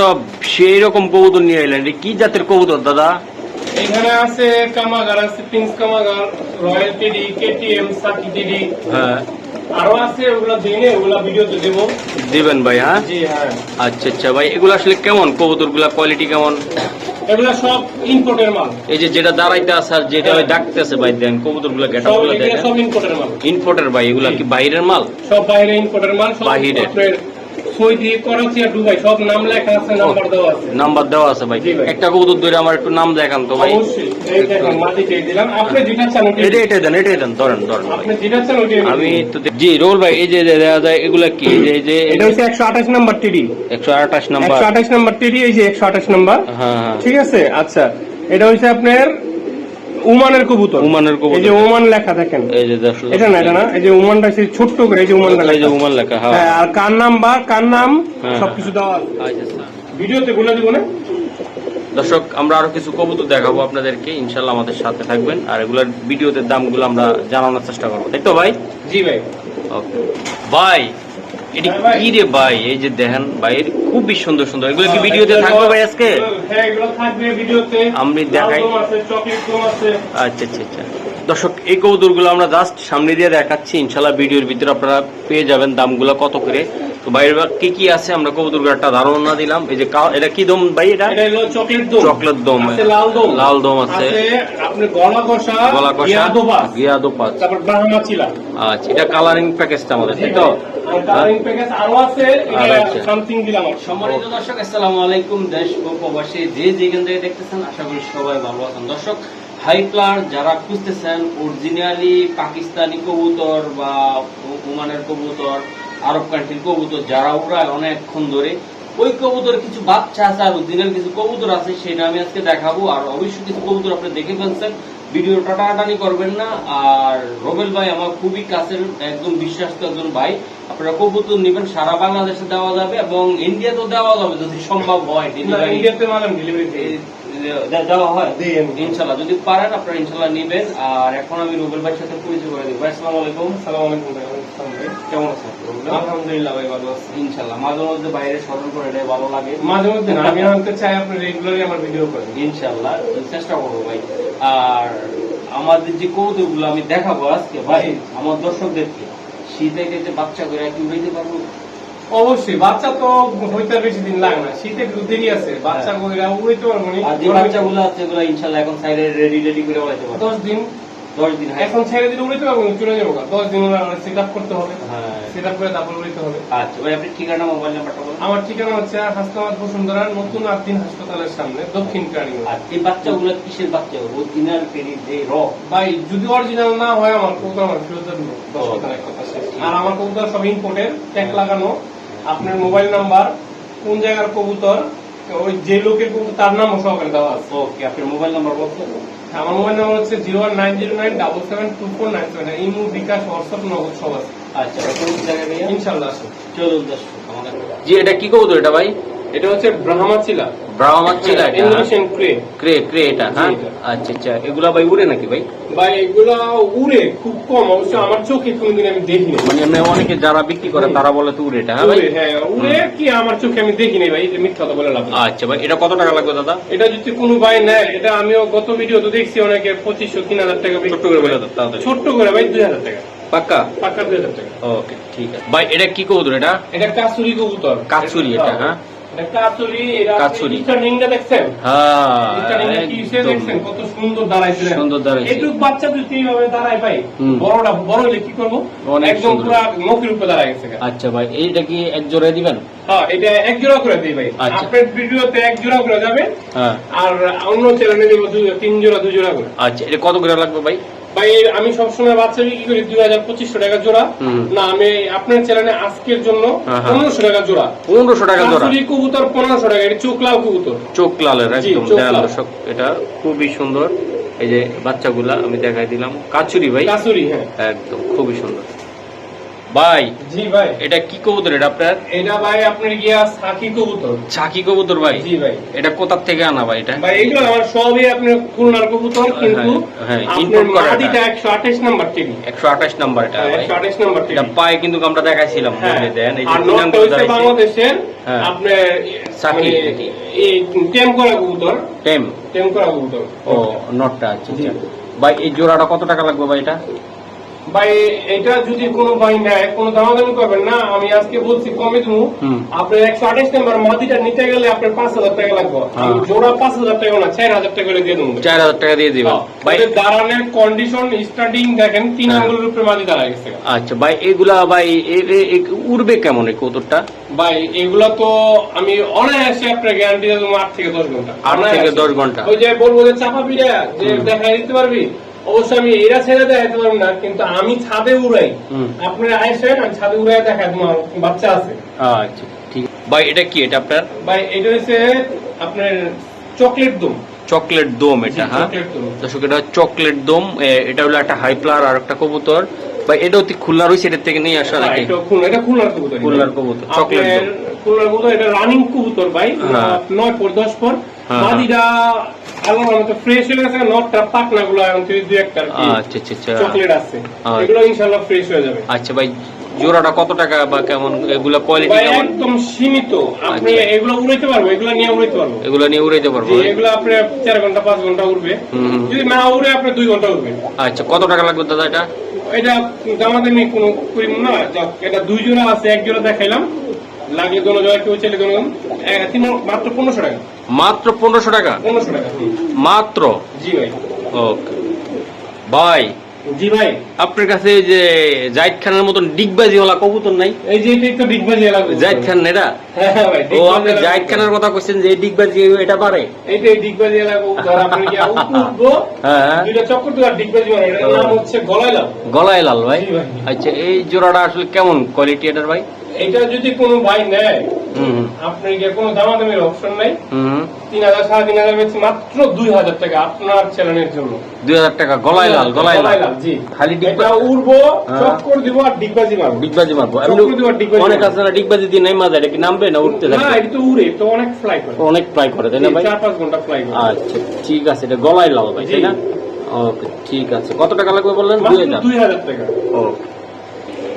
তো সেই রকম কবুতর নিয়ে এলেন। কি জাতের কবুতর দাদা? এখানে আছে কামাগার আছে প্রিন্স কামাগার রয়্যাল টিডি কেটিএম সাকি টিডি। হ্যাঁ। আরও আছে ওগুলা দিনে ওগুলা ভিডিওতে দেবো। দিবেন ভাই হ্যাঁ? জি হ্যাঁ। আচ্ছা আচ্ছা ভাই এগুলো আসলে কেমন কবুতরগুলা কোয়ালিটি কেমন? এগুলা সব ইম্পোর্টের মাল। এই যে যেটা দাঁড়াইতে আছে আর যেটা ডাকতেছে ভাই দেন কবুতরগুলা গেটা সবগুলা দেখেন। সব ইম্পোর্টের মাল। ইম্পোর্টার ভাই এগুলা কি বাইরের মাল? সব বাইরে ইম্পোর্টের মাল সব বাহিরের। নাম্বার দেওয়া আছে। ভাই। জি একটা কবুতর ধরে আমার একটু নাম দেখান তো ভাই। অবশ্যই এই দেখেন মাটি চেয়ে দিলাম। আপনি যেটা চান ওটাই এটা দেন এটাই দেন ধরেন ধরেন ভাই। আপনি যেটা চান ওটাই আমি তো জি রোল ভাই এই যে দেখা যায় এগুলা কি? যে এই যে এটা হচ্ছে একশো আঠাশ নাম্বার টিডি। একশো আঠাশ নাম্বার। একশো আঠাশ নাম্বার টিডি এই যে একশো আঠাশ নাম্বার। হ্যাঁ হ্যাঁ। ঠিক আছে? আচ্ছা এটা হচ্ছে আপনার উমানের কবুতর। উমানের এই যে ওমান লেখা দেখেন। এই যে দর্শক এটা না এটা না এই যে ওমানটা সেই ছোট্ট করে এই যে ওমানটা এই যে উমান লেখা হ্যাঁ। হ্যাঁ আর কার নাম্বার কার নাম? হ্যাঁ, সবকিছু দেওয়া। আচ্ছা আচ্ছা। ভিডিওতে বলে দিব না? দর্শক আমরা আরও কিছু কবুতর দেখাবো আপনাদেরকে। ইনশাল্লাহ আমাদের সাথে থাকবেন। আর এগুলোর ভিডিওতে দামগুলো আমরা জানানোর চেষ্টা করব। তাই তো ভাই? জি ভাই। ওকে। ভাই এটি কি রে ভাই? এই যে দেখেন ভাইয়ের খুবই সুন্দর সুন্দর। এগুলো কি ভিডিওতে থাকবে ভাই আজকে? হ্যাঁ এগুলো থাকবে ভিডিওতে। আমি দেখাই। আচ্ছা আচ্ছা আচ্ছা। দর্শক এই কবুতরগুলো আমরা জাস্ট সামনে দিয়ে দেখাচ্ছি। ইনশাল্লাহ ভিডিওর ভিতরে আপনারা পেয়ে যাবেন দামগুলো কত করে। তো বাইরের কি কি আছে? আমরা কবুতরগুলো একটা ধারণা দিলাম। এই যে এটা কি দম ভাই এটা? এটা চকলেট দম। চকলেট দম। আছে লাল দম। লাল দম আছে। গলা কষা গলা কষা গিয়া চিলা আচ্ছা এটা কালারিং প্যাকেজটা আমাদের তাই তো? আর কালারিং প্যাকেজ আরও আছে আর আছে। সামথিং দিলাম সম্মানিত দর্শক আসসালামু আলাইকুম দেশ ও প্রবাসী। যে যেখান থেকে দেখতেছেন আশা করি সবাই ভালো আছেন। দর্শক হাই প্লার যারা খুঁজতেছেন অরিজিনালি পাকিস্তানি কবুতর বা ওমানের কবুতর আরব কান্ট্রির কবুতর যারা উড়ায় অনেকক্ষণ ধরে ওই কবুতর কিছু বাচ্চা আছে আর অরিজিনাল কিছু কবুতর আছে সেটা আমি আজকে দেখাবো। আর অবশ্যই কিছু কবুতর আপনি দেখে ফেলছেন ভিডিও টাটাটানি করবেন না। আর রবেল ভাই আমার খুবই কাছের একদম বিশ্বাস্ত একজন ভাই আপনারা কবুতর নেবেন সারা বাংলাদেশে দেওয়া যাবে এবং ইন্ডিয়াতেও দেওয়া যাবে যদি সম্ভব হয়। ইন্ডিয়াতে ডেলিভারি দেওয়া হয়? ইনশাল্লাহ। যদি পারেন আপনারা ইনশাল্লাহ নেবেন। আর এখন আমি রুবেল ভাইয়ের সাথে পরিচয় করে দিব ভাই আসসালামু আলাইকুম। আসসালামু আলাইকুম ভাই কেমন আছেন? আলহামদুলিল্লাহ ভাই ভালো আছি। ইনশাল্লাহ। মাঝে মধ্যে বাইরে স্মরণ করে এটাই ভালো লাগে। মাঝে মধ্যে না, আমি আনতে চাই আপনি রেগুলারই আমার ভিডিও করেন। ইনশাল্লাহ। চেষ্টা করব ভাই। আর আমাদের যে কৌতুকগুলো আমি দেখাবো আজকে ভাই আমার দর্শকদেরকে শীতে যে বাচ্চা করে কি উড়াইতে পারব? অবশ্যই বাচ্চা তো হইতে বেশি দিন লাগে না। শীতে একটু দেরি আছে বাচ্চা কইরা উড়াইতে পারব নি। আর যে বাচ্চাগুলো আছে এগুলো ইনশাল্লাহ এখন সাইডে রেডি রেডি করে উড়াইতে পারব। দশ দিন। দশ দিন হ্যাঁ। এখন ছেড়ে দিলে উড়াইতে পারব চলে যাব গা। দশ দিন সেট আপ করতে হবে। হ্যাঁ। সেট আপ করে তারপর উড়াইতে হবে। আচ্ছা ভাই আপনি ঠিকানা মোবাইল নাম্বারটা বলুন। আমার ঠিকানা হচ্ছে হাসনাবাদ বসুন্ধরা নতুন আদিন হাসপাতালের সামনে দক্ষিণ কারিগঞ্জ আর এই বাচ্চাগুলো কিসের বাচ্চা? অরিজিনাল পেরি যে র। ভাই যদি অরিজিনাল না হয় আমার কবুতর আমার ফেরত দেবো আর আমার কবুতর সব ইম্পোর্টের ট্যাগ লাগানো। আপনার মোবাইল নাম্বার কোন জায়গার কবুতর ওই যে লোকের কবুতর তার নাম সহকারে দেওয়া আছে। ওকে আপনার মোবাইল নাম্বার বলছেন আমার মোবাইল নাম্বার হচ্ছে zero one nine zero nine double seven two four nine seven. Imo bKash WhatsApp নগদ সব আছে। আচ্ছা কোন জায়গায় ভাইয়া? ইনশাল্লাহ আসুন। চলুন দর্শক আমাদের জি এটা কি কবুতর এটা ভাই? এটা হচ্ছে ব্রাহ্মা চিলা ব্রাহ্মা ছিল এটা ইন্দোনেশিয়ান ক্রে ক্রে ক্রে এটা হ্যাঁ। আচ্ছা আচ্ছা এগুলা ভাই উড়ে নাকি ভাই? ভাই এগুলো উড়ে খুব কম অবশ্য আমার চোখে কোনোদিন আমি দেখিনি। মানে এমনি অনেকে যারা বিক্রি করে তারা বলে তো উড়ে এটা হ্যাঁ ভাই? হ্যাঁ উড়ে কি আমার চোখে আমি দেখিনি ভাই এটা মিথ্যা কথা বলে লাভ আচ্ছা ভাই এটা কত টাকা লাগবে দাদা? এটা যদি কোনো ভাই নেয় এটা আমিও গত ভিডিও তো দেখছি অনেকে পঁচিশশো তিন হাজার টাকা ছোট্ট করে বলে তাড়াতাড়ি। ছোট্ট করে ভাই দুই হাজার টাকা। পাক্কা? পাক্কা দুই হাজার টাকা। ওকে ঠিক আছে। ভাই এটা কি কবুতর এটা? এটা কাসুরি কবুতর। কাচুরি এটা হ্যাঁ। এটা কাসুরি এটা কাচুরি। রিংটা দেখছেন? হ্যাঁ রিংটা কি হিসেবে দেখছেন? কত সুন্দর দাঁড়াইছে সুন্দর দাঁড়াইছে। একটু বাচ্চা যদি এইভাবে দাঁড়ায় ভাই বড়টা বড় হলে কি করব? একদম পুরো নখের উপরে দাঁড়ায় গেছে আচ্ছা ভাই এইটা কি এক জোড়ায় দিবেন? হ্যাঁ এটা এক জোড়া করে দিই ভাই। আচ্ছা। আপনার ভিডিওতে এক জোড়া করে যাবে। হ্যাঁ। আর অন্য চ্যানেলে দিব তিন জোড়া দুই জোড়া করে। আচ্ছা এটা কত করে লাগবে ভাই? আমি সবসময় বাচ্চা বিক্রি করি? দুই হাজার পঁচিশশো টাকা জোড়া। না আমি আপনার চ্যানেলে আজকের জন্য। পনেরোশো টাকা জোড়া। পনেরোশো টাকা জোড়া। কবুতর পনেরোশো টাকা এটা চোখ লাল কবুতর। চোখ লালের একদম। দর্শক এটা খুবই সুন্দর। এই যে বাচ্চাগুলা আমি দেখাই দিলাম। কাচুরি ভাই? কাচুরি হ্যাঁ। একদম খুবই সুন্দর। ভাই জি ভাই। এটা কি কবুতর এটা আপনার? এটা ভাই আপনার গিয়া সাকি কবুতর। কবুতর ভাই? জি ভাই। এটা কোথার থেকে আনা ভাই এটা? ভাই এগুলো আমার সবই আপনার খুলনার কবুতর কিন্তু হ্যাঁ, আপনার করা একশো আঠাশ নাম্বার টিভি। একশো আঠাশ নাম্বার এটা ভাই। একশো আঠাশ নাম্বার টিভি। এটা পায়ে কিন্তু আমরা দেখাইছিলাম বলে দেন এই যে। বাংলাদেশের হ্যাঁ। আপনার সাকি। মানে এই টেম করা কবুতর। টেম? টেম করা কবুতর। ও নটটা আচ্ছা আচ্ছা। ভাই এই জোড়াটা কত টাকা লাগবে ভাই এটা? ভাই এটা যদি কোনো ভাই নেয় কোনো দামাদামি করবেন না আমি আজকে বলছি কমে দেবো আপনার একশো আঠাশ নাম্বার মাদিটা নিতে গেলে আপনার পাঁচ হাজার টাকা লাগবে। হ্যাঁ। জোড়া পাঁচ হাজার টাকা না চার হাজার টাকা দিয়ে দেবো চার হাজার টাকা দিয়ে দিবেন। ভাই দাঁড়ানোর কন্ডিশন স্টার্টিং দেখেন তিন হ্যাঁ। আঙ্গুলের উপরে মাদি দাঁড়ায় গেছে। আচ্ছা ভাই এগুলা ভাই উড়বে কেমন এই ভাই এগুলা তো আমি অনায়াসে আপনার গ্যারান্টি দেবো আট থেকে দশ ঘণ্টা। আট থেকে দশ ঘণ্টা। ওই যে বলব যে চাপা পিড়া যে। দেখা দিতে পারবি? অবশ্যই আমি এরা ছেড়ে দেখাতে পারব না কিন্তু আমি ছাদে উড়াই। হুম। আপনার আইসেন আমি ছাদে উড়াই দেখাই তোমার বাচ্চা আছে। আচ্ছা ঠিক। ভাই এটা কি? এটা আপনার? ভাই এটা হচ্ছে আপনার চকলেট দুম। চকলেট দম এটা হ্যাঁ? দর্শক এটা চকলেট দম। এটা হলো একটা হাই প্লার আর একটা কবুতর। ভাই এটা অতি খুলনা রয়েছে এটার থেকে নিয়ে আসা হ্যাঁ, নাকি এটা খুলনা এটা খুলনার কবুতর। খুলনার কবুতর, চকলেট। খুলনার কবুতর এটা রানিং কবুতর ভাই। হ্যাঁ। নয় পর দশ পর। হ্যাঁ, মাদিটা আল্লাহর ফ্রেশ হয়ে গেছে নটটা পাকনা এখন থেকে দুই একটা আচ্ছা আচ্ছা আচ্ছা। চকলেট আছে। আচ্ছা। এগুলো ইনশাআল্লাহ ফ্রেশ হয়ে যাবে। আচ্ছা ভাই জোড়াটা কত টাকা বা কেমন এগুলা কোয়ালিটি কেমন? একদম সীমিত। আপনি। এগুলো উড়াইতে পারব এগুলো নিয়ে উড়াইতে পারব। এগুলা নিয়ে উড়াইতে পারব এগুলো আপনি চার ঘণ্টা পাঁচ ঘণ্টা উঠবে যদি না উড়ে আপনি দুই ঘণ্টা উঠবে আচ্ছা কত টাকা লাগবে দাদা এটা? এটা দামাদামি কোনো করিম না। এটা দুই জোড়া আছে এক জোড়া দেখাইলাম। লাগলে দোনো জোড়া কেউ চলে দোনো মাত্র পনেরোশো টাকা। মাত্র পনেরোশো টাকা। মাত্র? জি ভাই। ওকে। ভাই জি ভাই। আপনার কাছে যে জাহিদ খানের মতন ডিগবাজি ওলা কবুতর নাই? এই যে এটা একটু ডিগবাজি জাহিদ খান এটা? হ্যাঁ হ্যাঁ ও আপনি জাহিদ খানের কথা করছেন যে ডিগবাজি এটা পারে? এইটা এই ডিগবাজি আপনি কি উঠবো হ্যাঁ দুইটা চক্কর ডিগবাজি এটার নাম হচ্ছে গলায় লাভ গলায় লাল ভাই। ভাই। আচ্ছা এই জোড়াটা আসলে কেমন কোয়ালিটি এটার ভাই? এটা যদি কোনো ভাই নেয় হুম। হুম, আপনি কি কোনো দামাদামির অপশন নাই। তিন হাজার সাড়ে তিন হাজার বেশি মাত্র দুই হাজার টাকা আপনার চ্যানেলের জন্য। দুই হাজার টাকা গলায় লাল গলায় লাল। জি। খালি ডিগবা উড়বো হ্যাঁ। চক্কর দিব আর ডিগবাজি মারবো। ডিগবাজি মারবো। অনেক আছে না ডিগবাজি দিয়ে নাই মাঝে এটা কি নামবে না উঠতে না এটা তো উড়ে তো অনেক ফ্লাই করে। অনেক ট্রাই করে তাই না ভাই? চার পাঁচ ঘণ্টা ফ্লাই করে। আচ্ছা ঠিক আছে এটা গলায় লাল ভাই তাই না? ওকে ঠিক আছে। কত টাকা লাগবে বললেন? দুই হাজার। দুই হাজার টাকা। ওকে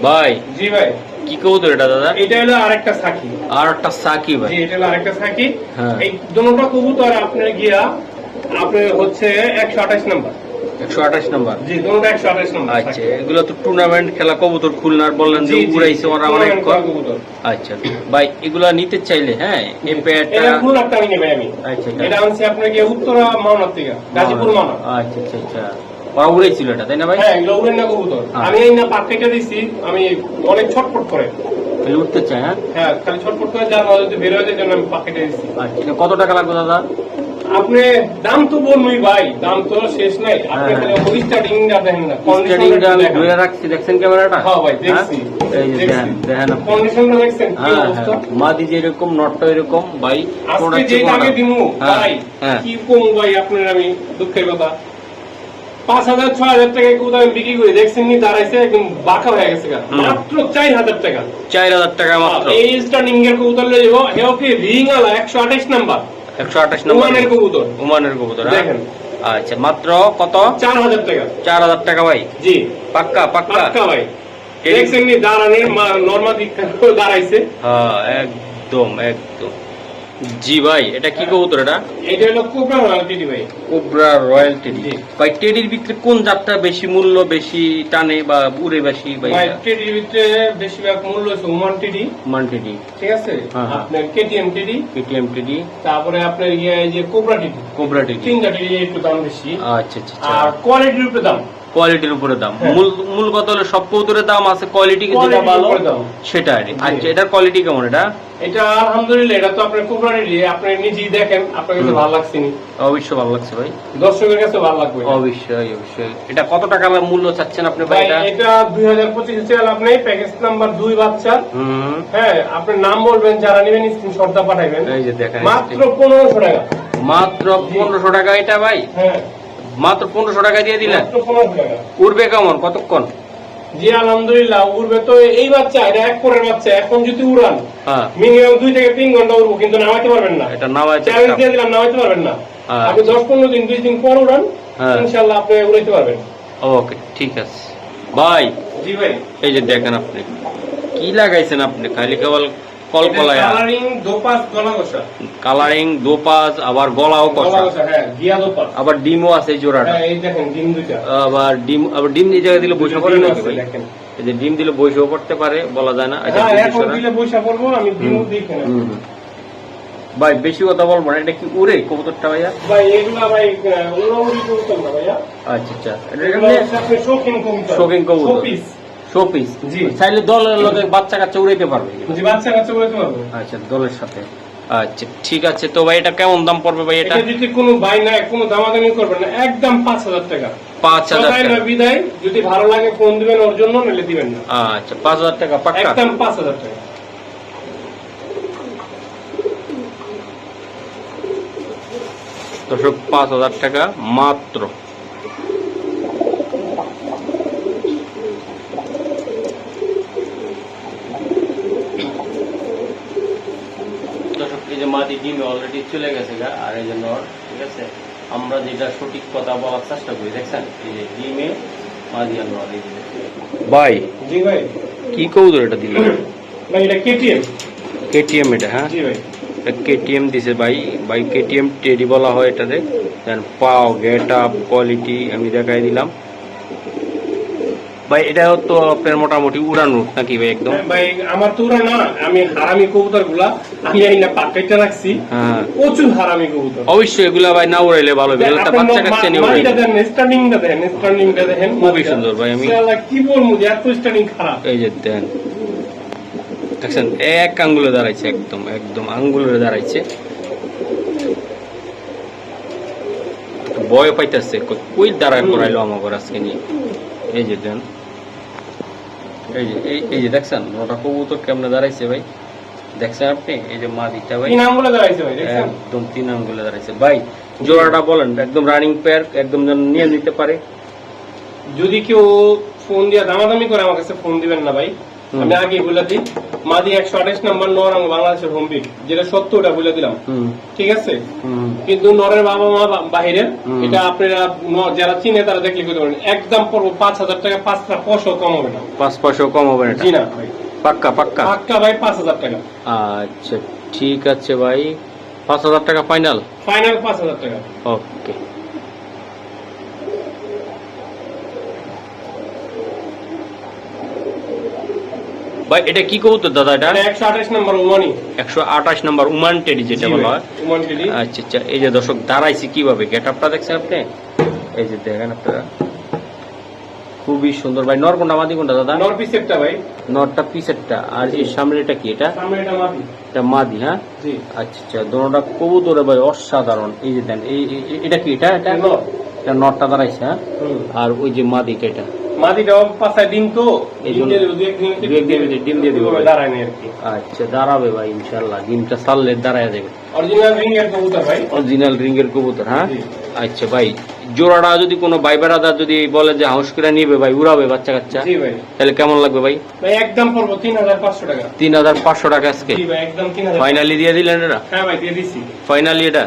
ভাই। জি ভাই। কি কবুতর এটা দাদা? এটা হলো আরেকটা সাকি। আর একটা সাকি ভাই। এটা হলো আরেকটা সাকি। হ্যাঁ। এই দুটোটা কবুতর আপনার গিয়া আপনার হচ্ছে একশো আঠাশ নাম্বার। জি দুটোটা আচ্ছা এগুলো তো টুর্নামেন্ট খেলা কবুতর খুলনার বললেন যে জি, জি, উড়াইছে ওরা অনেক কবুতর। আচ্ছা ভাই এগুলা নিতে চাইলে হ্যাঁ এই এটা আমি নেবে আমি। আচ্ছা আচ্ছা। এটা আনছি আপনার গিয়ে উত্তরা মাওনার থেকে গাজীপুর মাওনা আচ্ছা আচ্ছা আচ্ছা। ওরা উড়াইছিল এটা তাই না ভাই? হ্যাঁ এগুলো না কবুতর। হ্যাঁ। আমি এই না দিছি আমি অনেক ছটফট করে। খালি উঠতে চায় হ্যাঁ? হ্যাঁ খালি ছটফট করে যদি বের হয়ে যায় জন্য আমি দিছি। আচ্ছা কত টাকা লাগবে দাদা? আপনি দাম তো বলবই ভাই দাম তো শেষ নাই। আপনি হ্যাঁ। খালি ওই স্টার্টিং দেখেন না কন্ডিশনটা রাখছি দেখছেন ক্যামেরাটা? হ্যাঁ ভাই দেখছি। এই যে দেখেন দেখেন কন্ডিশনটা দেখছেন কি হ্যাঁ অবস্থা? হ্যাঁ। মাদি যেরকম নটটা এরকম ভাই আজকে যে কোনো দিমু হ্যাঁ, ভাই হ্যাঁ। কি কম ভাই আপনার আমি দুঃখের কথা। পাঁচ হাজার ছয় হাজার টাকা কোথাও বিক্রি করে দেখছেন নি দাঁড়াইছে একদম বাঁকা হয়ে গেছে মাত্র চার হাজার টাকা। চার হাজার টাকা মাত্র। এই স্টার্টিং এর কবুতর লয়ে যাব। হেও কি রিং আলা একশো আঠাশ নাম্বার। একশো আঠাশ নম্বর। ওমানের কবুতর। ওমানের কবুতর হ্যাঁ? দেখেন। আচ্ছা মাত্র কত? চার হাজার টাকা। চার হাজার টাকা ভাই? জি। পাক্কা পাক্কা। পাক্কা ভাই। দেখছেন নি দাঁড়ানোর নর্মাল দাঁড়াইছে। হ্যাঁ একদম একদম। জি ভাই এটা কি কবুতর এটা? এটা হলো কোবরা রয়্যালটি ভাই। Cobra royal teddy. ভাই টেডির ভিতরে কোন জাতটা বেশি মূল্য বেশি টানে বা উড়ে বেশি ভাই টেডির ভিতরে বেশিরভাগ মূল্য হচ্ছে ওমান টেডি। মান টেডি। ঠিক আছে? হ্যাঁ, হ্যাঁ। আপনার কেটিএম টেডি। KTM teddy. তারপরে আপনার ইয়ে যে কোবরা টেডি। Cobra teddy. তিনটা টেডি একটু দাম বেশি। আচ্ছা আচ্ছা আর আচ্ছা কোয়ালিটির উপরে দাম। কোয়ালিটির উপরে দাম। হ্যাঁ। মূল মূল কথা হলো সব কবুতরের দাম আছে কোয়ালিটি যেটা ভালো সেটা আর আচ্ছা এটার কোয়ালিটি কেমন এটা? এটা আলহামদুলিল্লাহ এটা তো আপনার কোবরা টেডি আপনি নিজেই দেখেন আপনার কাছে ভালো লাগছে নি? অবশ্যই ভালো লাগছে ভাই। দর্শকের কাছে ভালো লাগবে। অবশ্যই অবশ্যই। এটা কত টাকা মূল্য চাচ্ছেন আপনি ভাই এটা? এটা দুই হাজার পঁচিশে চাল আপনি প্যাকেজ নাম্বার দুই বাচ্চা। হুম। হ্যাঁ আপনার নাম বলবেন যারা নেবেন স্ক্রিনশটটা পাঠাবেন এই যে দেখেন মাত্র পনেরোশো টাকা। মাত্র পনেরোশো টাকা এটা ভাই? হ্যাঁ। মাত্র পনেরোশো টাকা দিয়ে দিলেন। উড়বে কেমন? কতক্ষণ? জি আলহামদুলিল্লাহ উড়বে তো এই বাচ্চা এটা এক পরের বাচ্চা এখন যদি উড়ান হ্যাঁ। মিনিমাম দুই থেকে তিন ঘণ্টা উড়বো কিন্তু নামাইতে পারবেন না। এটা নামাইতে চ্যালেঞ্জ দিয়ে দিলাম নামাইতে পারবেন না। হ্যাঁ। আপনি দশ পনেরো দিন দুই দিন পর উড়ান হ্যাঁ। ইনশাল্লাহ আপনি উড়াইতে পারবেন। ওকে ঠিক আছে। ভাই জি ভাই। এই যে দেখেন আপনি কি লাগাইছেন আপনি? খালি কেবল কলকলায় কালারিং দোপাস গলা কষা কালারিং দোপাজ আবার গলাও গলা কষা হ্যাঁ গিয়া দোপাস। আবার ডিমও আছে জোড়াটা। হ্যাঁ এই দেখেন ডিম দুইটা। আবার ডিম আবার ডিম এই জায়গায় দিলে বসে পড়ে ডিম নাকি? দেখেন। এই যে ডিম দিলে বসেও পড়তে পারে বলা যায় না। আচ্ছা এখন দিলে পড়ব আমি। ভাই বেশি কথা বলব না এটা কি উড়ে কবুতরটা ভাইয়া? ভাই এগুলা ভাই করতাম না ভাইয়া। আচ্ছা আচ্ছা। এটা শৌখিন কবুতর। শৌখিন কবুতর। শোপিস। চাইলে দলের লোকে বাচ্চা কাচ্চা উড়াইতে পারবে। জি বাচ্চা কাচ্চা বলতে পারব। আচ্ছা দলের সাথে। আচ্ছা ঠিক আছে। তো ভাই এটা কেমন দাম পড়বে ভাই এটা? যদি কোনো বাই নাই কোনো দামাদামি করবেন না একদম পাঁচ হাজার টাকা। পাঁচ হাজার টাকা। বিদায়। যদি ভালো লাগে ফোন দিবেন ওর জন্য নিলে দিবেন না। আচ্ছা পাঁচ হাজার টাকা পাক্কা? একদম পাঁচ হাজার টাকা। দর্শক পাঁচ হাজার টাকা মাত্র দর্শক এই যে মাটি ডিমে অলরেডি চলে গেছে গা আর এই যে নর ঠিক আছে আমরা যেটা সঠিক কথা বলার চেষ্টা করি দেখছেন? এই যে ডিমে মাদি নর এই যে ভাই জি ভাই। কি কৌদর এটা দিল ভাই এটা কেটিএম। কেটিএম এটা হ্যাঁ? জি ভাই। কেটিএম দিছে ভাই। ভাই কেটিএম টেডি বলা হয় এটাতে। দেন পাও গেট আপ কোয়ালিটি আমি দেখাই দিলাম। ভাই এটা তো আপনার মোটামুটি উড়ানো নাকি ভাই একদম? ভাই আমার তো ওরা না আমি হারামি কবুতরগুলা আমি জানি না পাকাইটা রাখছি। হ্যাঁ। প্রচুর হারামি কবুতর। অবশ্যই এগুলা ভাই না উড়াইলে ভালো হবে আপনার বাচ্চা কাচ্চা নিয়ে উড়াই মাটিটা দেখেন স্টার্নিংটা দেখেন স্টার্নিংটা দেখেন খুবই সুন্দর ভাই, আমি- কি বলব যে এত স্টার্নিং খারাপ। এই যে দেন। দেখছেন এক আঙ্গুলে দাঁড়াইছে একদম একদম আঙ্গুলে দাঁড়াইছে। ভয় পাইতেছে কই দাঁড়ায়। করাইলো আমাকে আজকে নিয়ে। এই যে দেন। এই যে এই- যে দেখছেন ওটা কবুতর কেমনে দাঁড়াইছে ভাই? দেখছেন আপনি? এই যে মা দিটা ভাই। তিন আঙ্গুলে দাঁড়াইছে ভাই দেখছেন? একদম তিন আঙ্গুলে দাঁড়াইছে। ভাই জোড়াটা বলেন একদম রানিং পেয়ার একদম যেন নিয়ে নিতে পারে। যদি কেউ ফোন দিয়ে দামাদামি করে আমার কাছে ফোন দিবেন না ভাই। আমি আগে বলে দিই মাদি একশো আঠাশ নাম্বার নর আমি বাংলাদেশের হোম বিট যেটা সত্য ওটা বলে দিলাম। ঠিক আছে? কিন্তু নরের বাবা মা বা- বাহিরের এটা আপনারা যারা চিনে তারা দেখলে করতে পারেন একদম পড়ব পাঁচ হাজার টাকা পাঁচটা পয়সাও কম হবে না। পাঁচ পয়সাও কম হবে না এটা? জি না ভাই। পাক্কা পাক্কা? পাক্কা ভাই পাঁচ হাজার টাকা। আচ্ছা ঠিক আছে ভাই। পাঁচ হাজার টাকা ফাইনাল? ফাইনাল পাঁচ হাজার টাকা। ওকে। ভাই এটা কি কবুতর দাদা এটা? এটা একশো আঠাশ নাম্বার ওমানি একশো আঠাশ নম্বর উমান টেডি যেটা বলা হয়। ওমান টিডি। আচ্ছা আচ্ছা এই যে দর্শক দাঁড়াইছে কীভাবে? গেট আপটা দেখছেন আপনি? এই যে দেখেন আপনারা। খুবই সুন্দর ভাই নর কোনটা মাদি কোনটা দাদা? নর পিসেরটা ভাই। নরটা পিসেরটা। আর এই সামনে এটা কি এটা? সামনে এটা মাদি। এটা মাদি হ্যাঁ? জি। আচ্ছা আচ্ছা দোনোটা কবুতরে ভাই অসাধারণ। এই যে দেন এই এটা কি এটা? এটা নর। এটা নটটা দাঁড়াইছে হ্যাঁ? আর ওই যে মাদিটা এটা। মাদিটাও পাঁচায় ডিম তো? ডিম দিয়ে দেবো, দু একদিন দু একদিন ডিম দিয়ে দেবো ভাই। দাঁড়ায় না আর কি। আচ্ছা দাঁড়াবে ভাই ইনশাল্লাহ ডিমটা সারলে দাঁড়ায় যাবে। অরিজিনাল রিং এর কবুতর ভাই। অরিজিনাল রিং এর কবুতর হ্যাঁ? আচ্ছা ভাই জোড়াটা যদি কোনো ভাই বেড়াদার যদি বলে যে হাউস করে নিবে ভাই উড়াবে বাচ্চা কাচ্চা? তাহলে কেমন লাগবে ভাই? ভাই একদম পড়ব তিন হাজার পাঁচশো টাকা। তিন হাজার পাঁচশো টাকা আজকে? ফাইনালি দিয়ে দিলেন এটা হ্যাঁ ভাই দিয়ে দিচ্ছি ফাইনালি এটা?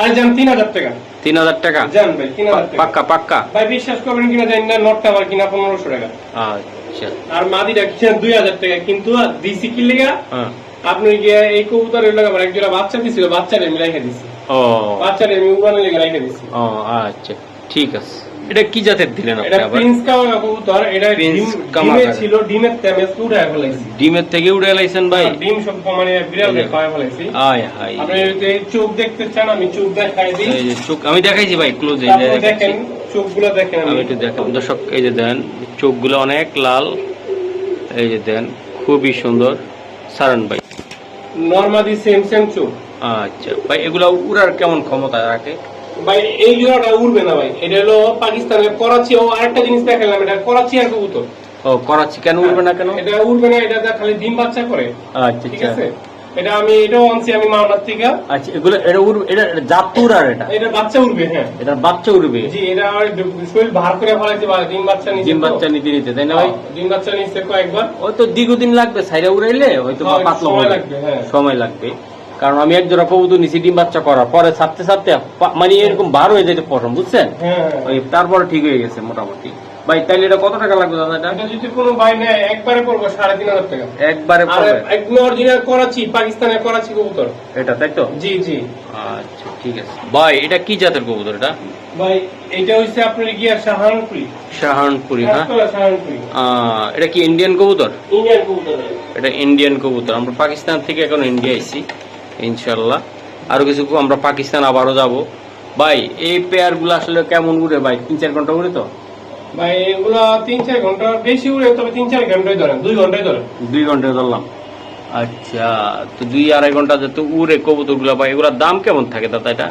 আরে তিন হাজার টাকা। তিন হাজার টাকা? যান ভাই তিন হাজার পাক্কা পাক্কা? ভাই বিশ্বাস করবেন কিনা জানি না নটটা আবার কিনা পনেরোশো টাকা। আচ্ছা। আর মাদিটা কিনা দুই হাজার টাকা। কিন্তু দিছি কি লেগা? হ্যাঁ। আপনি গিয়ে এই কবুতর এর লাগা এক বাচ্চা দিছিল বাচ্চারে আমি রেখে দিছি। ও। বাচ্চারে আমি উড়ানোর লেগে রেখে দিছি। ও আচ্ছা। ঠিক আছে। এটা কি জাতের দিলেন আপনি প্রিন্স কবুতর এটা ডিম। ডিমে ছিল ডিমের ফেলাইছি। থেকে উড়ে লাইছেন ভাই? ডিম সব মানে বিড়াল খাওয়া ফেলাইছি। আয় হাই আপনি যদি চোখ দেখতে চান আমি চোখ দেখাই দিই। এই যে চোখ আমি দেখাইছি ভাই ক্লোজ আপনি দেখেন চোখগুলো দেখেন আমি একটু দেখাম দর্শক এই যে দেন চোখগুলো অনেক লাল। এই যে দেন খুবই সুন্দর। সারণ ভাই। নর্মালি সেম সেম চোখ। আচ্ছা ভাই এগুলা উড়ার কেমন ক্ষমতা রাখে? ভাই এই জোড়াটা উড়বে না ভাই। এটা হলো পাকিস্তানের করাচি ও আরেকটা জিনিস দেখালাম এটা করাচি আর কবুতর। ও করাচ্ছি কেন উড়বে না কেন? এটা উড়বে না এটা খালি ডিম বাচ্চা করে। আচ্ছা ঠিক আচ্ছা। আছে? এটা আমি এটাও আনছি আমি মাওনার থেকে। আচ্ছা এগুলো এটা উড়বে এটা এটা জাত তো এটা? এটা বাচ্চা উঠবে হ্যাঁ। এটার বাচ্চা উড়বে? জি এটা আমার শরীর ভার করে ফেলাইতে পারে ডিম বাচ্চা নিচে ডিম বাচ্চা নিতে নিতে তাই না ভাই? ডিম বাচ্চা নিচে কয়েকবার। ওই তো দীর্ঘদিন লাগবে সাইডে উড়াইলে হয়তো হ্যাঁ, পাতলা সময় লাগবে, হ্যাঁ। সময় লাগবে। কারণ আমি এক জোড়া কবুতর নিছি ডিম বাচ্চা করার পরে ছাড়তে ছাড়তে মানে এরকম বার হয়ে যেতে পছন্দ বুঝছেন? হ্যাঁ। ওই তারপরে ঠিক হয়ে গেছে মোটামুটি। ভাই তাইলে এটা কত টাকা লাগবে দাদা এটা? যদি কোনো ভাই নেয় একবারে পড়ব সাড়ে তিন হাজার টাকা। একবারে পড়বে? একদম অরিজিনাল করাচি পাকিস্তানের করাচি কবুতর। এটা তাই তো? জি জি। আচ্ছা ঠিক আছে। ভাই এটা কি জাতের কবুতর এটা? ভাই এটা হচ্ছে আপনার গিয়া শাহানপুরি শাহানপুরি হ্যাঁ? এটা কি ইন্ডিয়ান কবুতর? ইন্ডিয়ান কবুতর এটা ইন্ডিয়ান কবুতর। আমরা পাকিস্তান থেকে এখন ইন্ডিয়া আইছি। ইনশাল্লাহ আরও কিছু আমরা পাকিস্তান আবারও যাব। ভাই এই পেয়ারগুলো আসলে কেমন উড়ে ভাই? তিন চার ঘণ্টা উড়ে তো? ভাই এগুলা তিন চার ঘণ্টা বেশি উড়ে তবে তিন চার ঘন্টায় ধরেন দুই ঘন্টায় ধরেন দুই ঘণ্টা ধরলাম। আচ্ছা তো দুই আড়াই ঘণ্টা তো উড়ে কবুতরগুলো ভাই এগুলোর দাম কেমন থাকে দাদা এটা?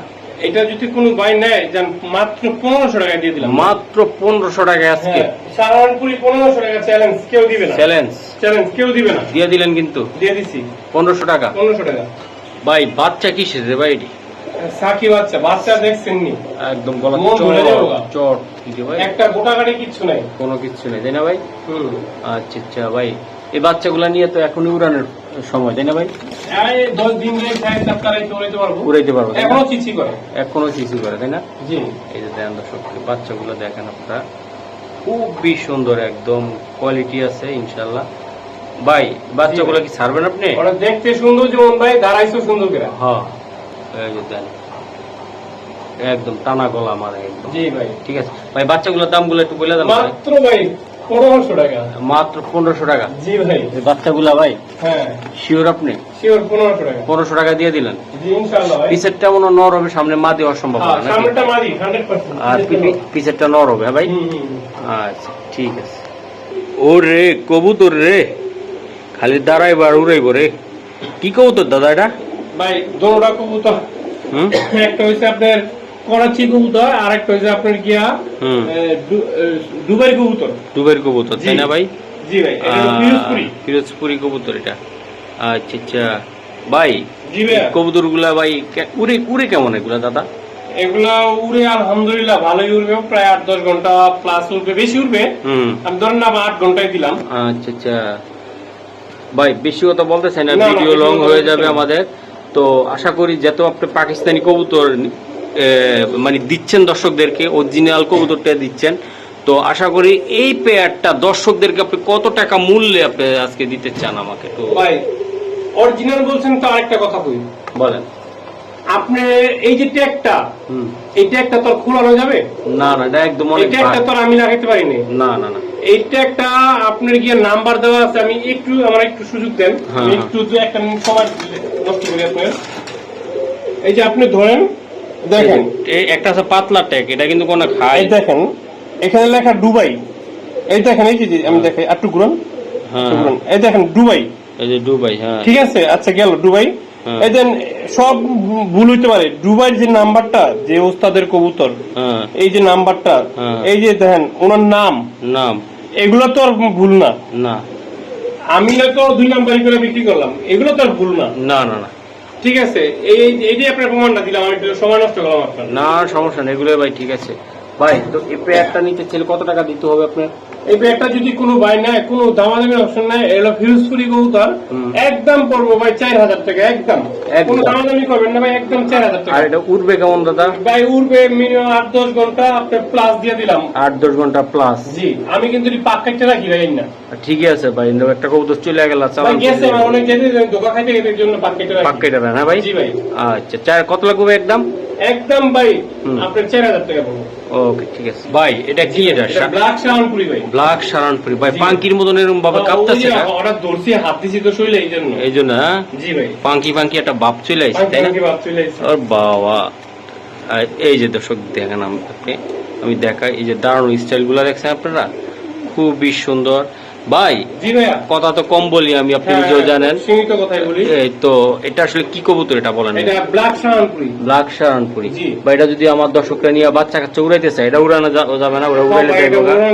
এটা যদি কোনো ভাই নেয় যান মাত্র পনেরোশো টাকা দিয়ে দিলাম। মাত্র পনেরোশো টাকা আজকে? হ্যাঁ পনেরোশো টাকা চ্যালেঞ্জ কেউ দিবে না। চ্যালেঞ্জ চ্যালেঞ্জ কেউ দিবে না। দিয়ে দিলেন কিন্তু? দিয়ে দিছি। পনেরোশো টাকা? পনেরোশো টাকা। ভাই বাচ্চা কিসের রে ভাই এটি? সাকি বাচ্চা বাচ্চা দেখছেন নি? একদম গলা। চট কি রে ভাই। একটা গোটা গাড়ি কিচ্ছু নাই। কোনো কিছু নেই তাই না ভাই? হুম। আচ্ছা আচ্ছা ভাই এই বাচ্চাগুলা নিয়ে তো এখনই উড়ানোর সময় তাই না ভাই? দশ দিন পারব। উড়াইতে পারব এখনও চিচি করে। এখনও শিশু করে তাই না? জি। এই যে দেখেন দর্শক বাচ্চাগুলো দেখেন আপনারা খুবই সুন্দর একদম কোয়ালিটি আছে ইনশাল্লাহ ভাই বাচ্চাগুলো কি ছাড়বেন আপনি? ওরা দেখতে সুন্দর যেমন ভাই দাঁড়াইছো সুন্দর করে। হ্যাঁ। একদম টানা গলা আমার একদম। জি ভাই। ঠিক আছে। ভাই বাচ্চাগুলোর দামগুলো একটু বলে দেন মাত্র ভাই পনেরোশো টাকা। মাত্র পনেরোশো টাকা। জি ভাই। বাচ্চাগুলা ভাই হ্যাঁ। শিওর আপনি? শিওর পনেরোশো টাকা। পনেরোশো টাকা দিয়ে দিলেন। পিসেরটা মনে হয় নর হবে সামনে মা দেওয়ার সম্ভব হ্যাঁ, নাকি? সামনেটা মারি হান্ড্রেড পার্সেন্ট আর পিসেরটা নর হবে হ্যাঁ ভাই আচ্ছা ঠিক আছে। ও রে কবুতর রে। খালি দাঁড়াইব আর উড়াইব রে। কি কবুতর দাদা এটা? ভাই দোনোটা কবুতর। একটা হচ্ছে আপনার করাচি কবুতর আর একটা হচ্ছে আপনার গিয়া দুবাই কবুতর। দুবের কবুতর তাই না ভাই? জি ভাই পিরোজপুরি কবুতর এটা। আচ্ছা আচ্ছা। ভাই জি ভাইয়া। কবুতরগুলা ভাই উড়ে উড়ে কেমন এগুলা দাদা? এগুলা উড়ে আলহামদুলিল্লাহ ভালোই উড়বে প্রায় আট দশ ঘণ্টা প্লাস উড়বে বেশি উড়বে। আমি ধরেন না আট ঘন্টায় দিলাম। আচ্ছা আচ্ছা। ভাই বেশি কথা বলতে চাই না ভিডিও লং হয়ে যাবে আমাদের। তো আশা করি যত আপনি পাকিস্তানি কবুতর মানে দিচ্ছেন দর্শকদেরকে অরিজিনাল কবুতরটা দিচ্ছেন তো আশা করি এই পেয়ারটা দর্শকদেরকে আপনি কত টাকা মূল্যে আপনি আজকে দিতে চান আমাকে? তো ভাই অরিজিনাল বলছেন তো আরেকটা কথা কই? বলেন। আপনি এই যে ট্যাগটা হুম। এই ট্যাগটা তোর খোলানো যাবে? না না এটা একদম অনেক ট্যাগটা। তোর আমি লাগাইতে পারিনি। না না না। এই ট্যাগটা আপনার গিয়ে নাম্বার দেওয়া আছে আমি একটু আমার একটু সুযোগ দেন। হ্যাঁ, হ্যাঁ। একটু দু একটা সময় নষ্ট করি আপনার। এই যে আপনি ধরেন দেখেন। একটা আছে পাতলা ট্যাগ এটা কিন্তু কোনো এই দেখেন এখানে লেখা দুবাই এই দেখেন এই যে আমি দেখাই একটু হ্যাঁ একটু ঘুরন। এই দেখেন দুবাই এই যে দুবাই হ্যাঁ। ঠিক আছে? আচ্ছা গেল দুবাই। এই দেন সব ভুল হইতে পারে। যে নাম্বারটা যে ওস্তাদের কবুতর হ্যাঁ। এই যে নাম্বারটা হ্যাঁ। এই যে দেখেন ওনার নাম। নাম। এগুলো তো আর ভুল না। না। আমি না তো দুই করে বিক্রি করলাম। এগুলো তো আর ভুল না। না না না। ঠিক আছে। এই এইটাই আপনার প্রমাণটা দিলাম আমি সময় নষ্ট করলাম আপনার। না সমস্যা নেই। এগুলো ভাই ঠিক আছে। ভাই তো এই পেয়ারটা নিতে চাইলে কত টাকা দিতে হবে আপনার? এই ব্যাগটা যদি কোনো ভাই নেয় কোনো দামাদামির অপশন নাই কবুতর হুম। একদম পড়ব ভাই চার হাজার টাকা একদম। কোনো দামাদামি করবেন না ভাই একদম চার হাজার আর এটা উঠবে কেমন দাদা? ভাই উঠবে মিনিমাম আট দশ ঘণ্টা আপনার প্লাস দিয়ে দিলাম। আট দশ ঘণ্টা প্লাস জি আমি কিন্তু পাক কাটতে রাখি ভাই না। ঠিকই আছে ভাই একটা কবুতর চলে গেল চালান গেছে অনেক যেতে দোকান খাইতে এর জন্য পাক কেটে রাখি। না ভাই? জি ভাই। আচ্ছা চার কত লাগবে একদম? একদম ভাই আপনার চার হাজার টাকা পড়ব। ওকে ঠিক আছে। ভাই এটা কি এটা ব্ল্যাক ভাই। ব্ল্যাক সারানপুরি ভাই পাঙ্কির মতন এরকম ভাবে কাঁপতেছে না? ওরা দর্শি হাত দিছি তো শৈলে এই জন্য। এই জন্য হ্যাঁ? জি ভাই। পাঙ্কি পাঙ্কি একটা বাপ চলে আইছে তাই না? বাপ চলে আইছে। বাবা। এই যে দর্শক দেখেন আম- আপনি আমি দেখাই এই যে দারুণ স্টাইলগুলা দেখছেন আপনারা? খুবই সুন্দর। ভাই কথা তো কম বলি আমি আপনি হ্যাঁ, নিজেও জানেন। সীমিত কথাই বলি। এই তো এটা আসলে কি কবুতর এটা বলেন এটা ব্ল্যাক সারানপুরি বা এটা যদি আমার দর্শকরা নিয়ে বাচ্চা কাচ্চা উড়াইতে চায় এটা উড়ানো যাবে না ওরা উড়াইলে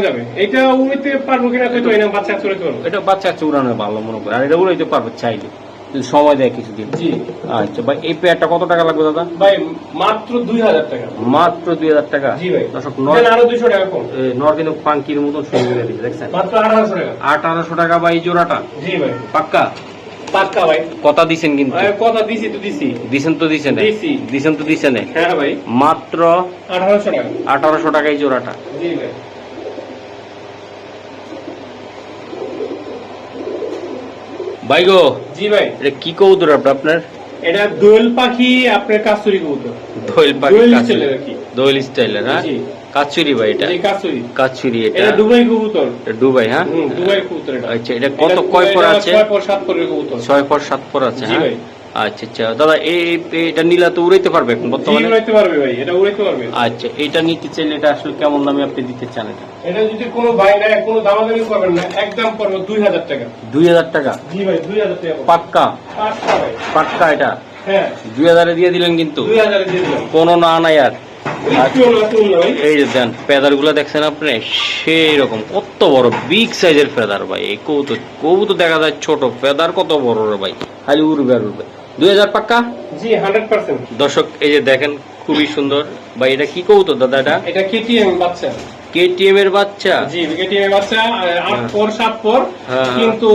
যাবে। এটা উড়াইতে পারব কিনা তো এটা বাচ্চা চলে পারব। এটা বাচ্চা কাচ্চা উড়ানো ভালো মনে করে আর এটা উড়াইতে পারব চাইলে। সময় দেয় কিছুদিন। আচ্ছা ভাই এই পেয়ারটা কত টাকা লাগবে দাদা? ভাই মাত্র দুই হাজার টাকা। মাত্র দুই হাজার টাকা? দর্শক দেন আরও দুইশো টাকা কম। নর কিন্তু পাঙ্কির মতন শুরু করে দিচ্ছে দেখছেন? আঠারোশো টাকা। ভাই জোড়াটা? জি ভাই। পাক্কা? পাক্কা ভাই। কথা দিছেন কিন্তু। কথা দিছি তো দিছি। দিছেন তো দিছেন। দিছি। দিছেন তো দিছেন। হ্যাঁ ভাই। মাত্র আঠারোশো টাকা। আঠারোশো টাকায় জোড়াটা। জি ভাই। ভাই গো। জি ভাই। এটা কি আপনার? এটা দোয়েল পাখি আপনার কবুতর। দোয়েল পাখি দোয়েল কাচুরি। স্টাইলের আর দোয়েল স্টাইলের হ্যাঁ? কাচুরি ভাই এটা। কাচুরি। এটা। এটা দুবাই কবুতর। এটা দুবাই হ্যাঁ? দুবাই কবুতর এটা। আচ্ছা এটা কত কয় পর আছে? ছয় পর সাত পর কবুতর। ছয় পর সাত পর আছে হ্যাঁ? ভাই। আচ্ছা আচ্ছা। দাদা এই এটা নিলা তো উড়াইতে পারবে এখন বর্তমানে? উড়াইতে পারবে ভাই এটা উড়াইতে পারবে। আচ্ছা এটা নিতে চাইলে এটা আসলে কেমন দামে আপনি দিতে চান এটা? এটা যদি কোনো ভাই না কোনো দামাদামি করবেন না একদম পড়বে দুই হাজার টাকা। দুই হাজার টাকা? জি ভাই দুই হাজার টাকা পড়বে। পাক্কা? ভাই। পাক্কা এটা? হ্যাঁ। দুই হাজারে দিয়ে দিলেন কিন্তু? দুই হাজারে দিয়ে দিলাম। কোনো না আর। না না ভাই। এই যে দেন ফেদারগুলো দেখছেন আপনি? সেই রকম কত বড় বিগ সাইজের ফেদার ভাই। এই কৌতুক কৌতুক দেখা যায় ছোট ফেদার কত বড় রে ভাই? খালি উড়বে আর উড়বে। দুই হাজার পাক্কা? জি হান্ড্রেড পার্সেন্ট। দর্শক এই যে দেখেন খুবই সুন্দর। ভাই এটা কি কৌতুক দাদা এটা? এটা কেটিএম বাচ্চা। কেটিএম এর বাচ্চা? জি কেটিএম বাচ্চা আহ, আট হ্যাঁ। পর সাত পর। হ্যাঁ। কিন্তু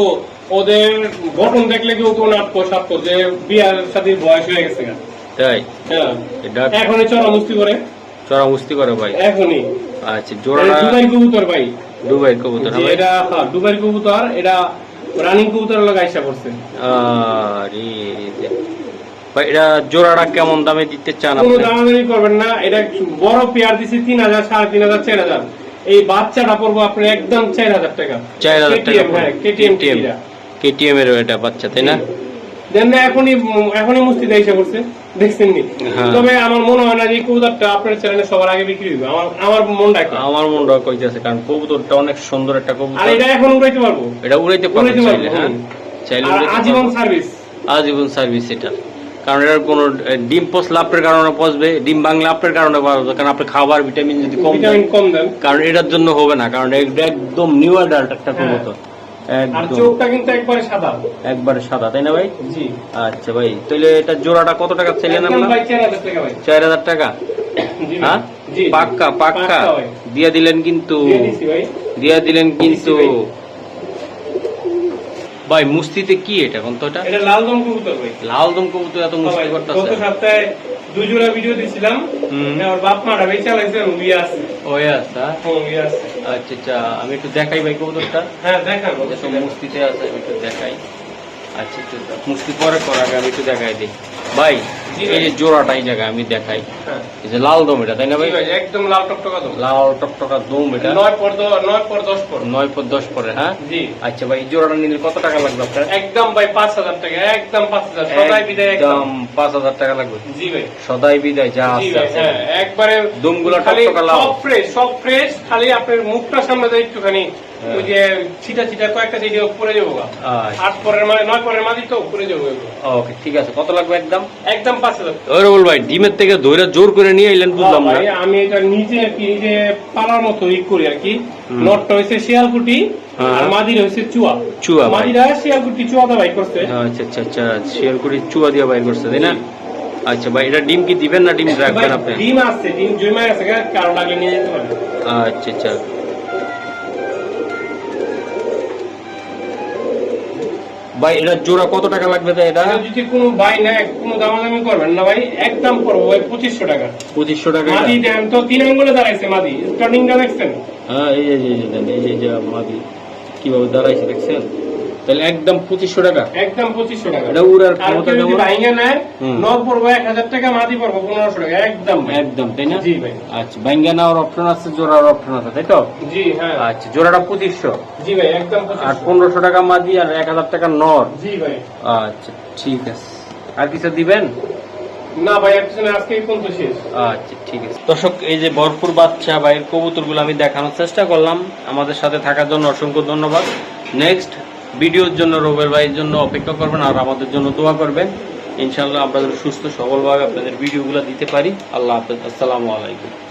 ওদের গঠন দেখলে কেউ কোন আট পর সাত পর যে বিয়ার সাথে বয়স হয়ে গেছে। তাই? হ্যাঁ। এটা এখনই চড়া মুস্তি করে। চড়া মুস্তি করে ভাই। এখনই। আচ্ছা জোড়াটা দুবাই কবুতর ভাই। দুবাই কবুতর এটা দুবাই কবুতর এটা রানিং কবুতর লগা আইসা করছে আরে ভাই এটা জোড়াটা কেমন দামে দিতে চান কোনো দামাদামি করবেন না এটা বড় পেয়ার দিছি তিন হাজার সাড়ে তিন হাজার চার হাজার। এই বাচ্চাটা পড়ব আপনি একদম চার হাজার টাকা। চার হাজার টাকা কেটিএম হ্যাঁ কেটিএম কেটিএম এর এটা বাচ্চা তাই না? দেন না এখনই এখনই মুস্তিতে এসে করছে দেখছেন নি হ্যাঁ। তবে আমার মনে হয় না যে কবুতরটা আপনার চ্যানেলে সবার আগে বিক্রি হইবে। আমার আমার মনটা আমার মনটা কইতেছে কারণ কবুতরটা অনেক সুন্দর একটা আর এটা এখন উড়াইতে পারব? এটা উড়াইতে পারব, চাইলে হ্যাঁ। চাইলে আজীবন সার্ভিস আজীবন সার্ভিস এটা। কারণ এটার কোনো ডিম পোস্ট লাভের কারণে পচবে ডিম বাংলা লাভের কারণে পচবে কারণ আপনি খাবার ভিটামিন যদি কম দেন, ভিটামিন কম দেন। কারণ এটার জন্য হবে না কারণ একদম নিউ অ্যাডাল্ট একটা হ্যাঁ। কবুতর। আর একদম চোখটা কিন্তু একবারে সাদা। একবারে সাদা তাই না ভাই? জি। আচ্ছা ভাই তাহলে এটা জোড়াটা কত টাকা চাইলেন একদম ভাই চার হাজার টাকা ভাই। চার হাজার টাকা? হ্যাঁ? পাক্কা পাক্কা। ভাই। দিলেন কিন্তু দিয়ে দিছি ভাই। দিয়ে দিলেন কিন্তু ভাই। ভাই মুস্তিতে কি এটা তো এটা? এটা লাল দম কবুতর ভাই। লাল দম কবুতর এত মুস্তি গত সপ্তাহে দুই জোড়া ভিডিও দিছিলাম। হুম। ওর বাপ মারা বেচে চালাইছে উড়িয়ে আছে। ওই আচ্ছা হ্যাঁ, উড়িয়ে আছে। আচ্ছা আচ্ছা আমি একটু দেখাই ভাই কবুতরটা। হ্যাঁ দেখান মুস্তিতে আছে আমি একটু দেখাই। আচ্ছা একটু মুস্তি পরে পর আগে আমি একটু দেখাই দিই। ভাই এই যে জোড়াটা এই জায়গায় আমি দেখাই। হ্যাঁ। এই যে লাল দম এটা তাই না ভাই? একদম লাল টকটকা দম। লাল টকটকা দম এটা। নয় পর নয় পর দশ পর। নয় পর দশ পরে হ্যাঁ? জি। আচ্ছা ভাই জোড়াটা নিলে কত টাকা লাগবে আপনার? একদম ভাই পাঁচ হাজার টাকা একদম পাঁচ হাজার সদাই বিদায় একদম। পাঁচ হাজার টাকা লাগবে। জি ভাই। সদাই বিদায় যা আছে হ্যাঁ একবারে দুমগুলো খালি টকটকা লাল। সব ফ্রেশ সব ফ্রেশ খালি আপনার মুখটার সামনে একটুখানি। ওই যে ছিটা ছিটা কয়েকটা পরে যাব আচ্ছা। আট পরের মানে নয় পরের মাঝি তো পরে যাব ওকে ঠিক আছে। কত লাগবে একদম? একদম পাঁচ হাজার। ওরে বল ভাই ডিমের থেকে ধরে জোর করে নিয়ে এলেন বুঝলাম না। আমি এটা নিজে কি নিজে পালার মতো ই করি আর কি। নটটা হয়েছে শিয়ালকুটি হ্যাঁ। আর মাদির হয়েছে চুয়া। চুয়া। মাদিরা শিয়ালকুটি চুয়াটা ভাই করছে। আচ্ছা আচ্ছা আচ্ছা শেয়ার করে চুয়া দিয়ে বাইর করছে তাই না? আচ্ছা ভাই এটা ডিম কি দিবেন না ডিম রাখবেন আপনি? ডিম আছে ডিম জমে আছে কারও লাগলে নিয়ে যেতে পারে আচ্ছা আচ্ছা। ভাই এটা জোড়া কত টাকা লাগবে তাই এটা? যদি কোনো ভাই নেয় কোনো দামাদামি করবেন না ভাই একদম পড়ব ভাই পঁচিশশো টাকা। পঁচিশশো টাকা মাদি? দেন তো তিন আঙ্গুলে দাঁড়াইছে মাদি। স্টার্টিংটা দেখছেন? হ্যাঁ এই যে এই যে, এই যে মাদি। কীভাবে দাঁড়াইছে দেখছেন? তাহলে একদম পঁচিশশো টাকা। একদম পঁচিশশো টাকা। এটা উড়ার ক্ষমতা যদি ভাইঙ্গা নেয় নর পড়ব এক হাজার টাকা মাদি পড়ব পনেরোশো টাকা একদম একদম তাই না? জি ভাই। আচ্ছা ব্যাঙ্গা নেওয়ার অপশন আছে জোড়ার অপশন আছে তাই তো? জি হ্যাঁ। আচ্ছা জোড়াটা পঁচিশশো। জি ভাই একদম আর পনেরোশো টাকা মাদি আর এক হাজার টাকা নর। জি ভাই। আচ্ছা ঠিক আছে। আর কিছু দিবেন? না ভাই আচ্ছা ঠিক আছে। দর্শক এই যে ভরপুর বাচ্চা এর কবুতরগুলো আমি দেখানোর চেষ্টা করলাম। আমাদের সাথে থাকার জন্য অসংখ্য ধন্যবাদ। নেক্সট ভিডিওর জন্য রোবেল ভাইয়ের জন্য অপেক্ষা করবেন আর আমাদের জন্য দোয়া করবেন। ইনশাল্লাহ আপনাদের সুস্থ সবলভাবে আপনাদের ভিডিওগুলো দিতে পারি। আল্লাহ হাফেজ। আসসালামু আলাইকুম।